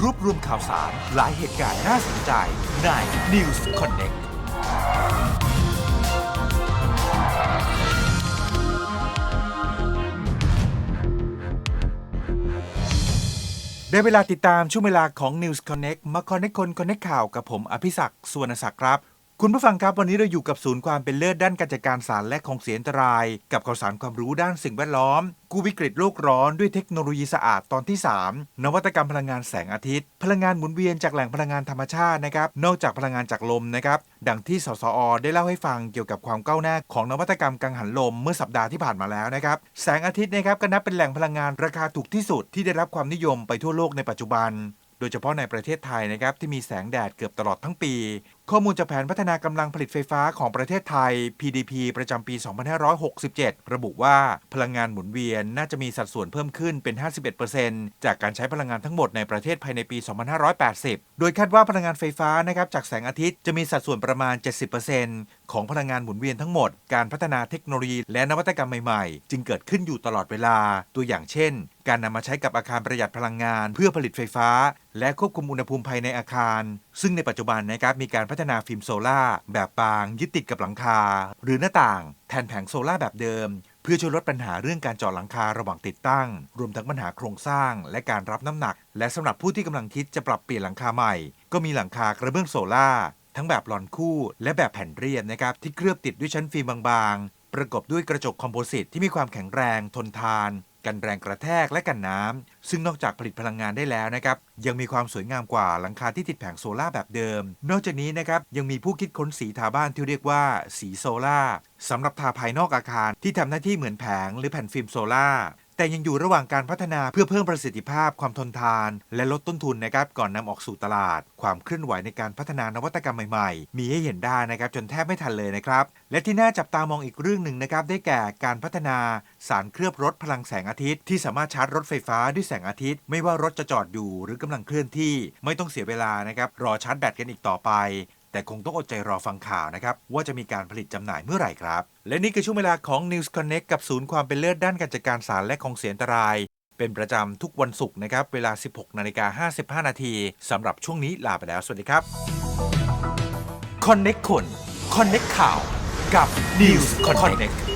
รวบรวมข่าวสาร หลายเหตุการณ์น่าสนใจใน News Connect ได้เวลาติดตามช่วงเวลาของ News Connect มาคอนเนคคนคอนเนคข่าวกับผมอภิศักดิ์สุวรรณศักดิ์ครับ คุณผู้ฟังครับวันนี้เราอยู่กับศูนย์ความเป็นเลิศด้านการจัดการสารและของเสียอันตราย กับข่าวสารความรู้ด้านสิ่งแวดล้อม กู้วิกฤตโลกร้อนด้วยเทคโนโลยีสะอาดตอนที่ 3 นวัตกรรมพลังงานแสงอาทิตย์ พลังงานหมุนเวียนจากแหล่งพลังงานธรรมชาตินะครับนอกจากพลังงานจากลมนะครับดังที่สสอ ได้เล่าให้ฟังเกี่ยวกับความก้าวหน้าของนวัตกรรมกังหันลมเมื่อสัปดาห์ที่ผ่านมาแล้วนะครับแสงอาทิตย์นะครับก็นับเป็นแหล่งพลังงานราคาถูกที่สุดที่ได้รับความนิยมไปทั่วโลกในปัจจุบันโดยเฉพาะในประเทศไทยนะครับที่มีแสงแดดเกือบตลอดทั้งปี ข้อมูลจากแผนพัฒนากำลังผลิตไฟฟ้าของประเทศไทย PDP ประจำปี 2567 ระบุว่าพลังงานหมุนเวียนน่าจะมีสัดส่วนเพิ่มขึ้นเป็น 51%จากการใช้พลังงานทั้งหมดในประเทศภายในปี 2580 โดยคาดว่าพลังงานไฟฟ้านะครับจากแสงอาทิตย์จะมีสัดส่วนประมาณ 70%ของพลังงานหมุนเวียนทั้งหมด การพัฒนาเทคโนโลยีและนวัตกรรมใหม่ๆ จึงเกิดขึ้นอยู่ตลอดเวลา ตัวอย่างเช่น การนำมาใช้กับอาคารประหยัดพลังงาน เพื่อผลิตไฟฟ้า และควบคุมอุณหภูมิภายในอาคาร ซึ่งในปัจจุบันนะครับมีการพัฒนาฟิล์มโซล่าแบบบาง ยึดติดกับหลังคา หรือหน้าต่าง แทนแผงโซล่าแบบเดิม เพื่อช่วยลดปัญหาเรื่องการเจาะหลังคาระหว่างติดตั้ง รวมทั้งปัญหาโครงสร้าง และการรับน้ำหนัก และสำหรับผู้ที่กำลังคิดจะปรับเปลี่ยนหลังคาใหม่ ก็มีหลังคากระเบื้องโซล่าทั้งแบบหลอนคู่ และแบบแผ่นเรียบนะครับที่เคลือบติดด้วยชั้นฟิล์มบางๆ ประกอบด้วยกระจกคอมโพสิตที่มีความแข็งแรงทนทาน กันแรงกระแทกและกันน้ำซึ่งนอกจากผลิตพลังงานได้แล้วนะครับ ยังมีความสวยงามกว่าหลังคาที่ติดแผงโซล่าแบบเดิม นอกจากนี้นะครับยังมีผู้คิดค้นสีทาบ้านที่เรียกว่าสีโซล่าสำหรับทาภายนอกอาคารที่ทำหน้าที่เหมือนแผงหรือแผ่นฟิล์มโซล่า แต่ยังอยู่ระหว่างการพัฒนาเพื่อเพิ่มประสิทธิภาพความทนทาน และลดต้นทุนนะครับก่อนนำออกสู่ตลาด ความเคลื่อนไหวในการพัฒนานวัตกรรมใหม่ๆ มีให้เห็นได้นะครับจนแทบไม่ทันเลยนะครับและที่น่าจับตามองอีกเรื่องหนึ่งนะครับได้แก่การพัฒนาสารเคลือบรถพลังแสงอาทิตย์ ที่สามารถชาร์จรถไฟฟ้าด้วยแสงอาทิตย์ ไม่ว่ารถจะจอดอยู่หรือกำลังเคลื่อนที่ ไม่ต้องเสียเวลานะครับรอชาร์จแบตกันอีกต่อไป แต่คงต้องอดใจรอฟังข่าวนะครับ ว่าจะมีการผลิตจำหน่ายเมื่อไหร่ครับ และนี่คือช่วงเวลาของ News Connect กับศูนย์ความเป็นเลิศด้านการจัดการสารและของเสียอันตราย เป็นประจำทุกวันศุกร์นะครับ เวลา 16นาฬิกา55 นาทีสำหรับช่วงนี้ลาไปแล้ว สวัสดีครับ Connect คน Connect ข่าวกับ News Connect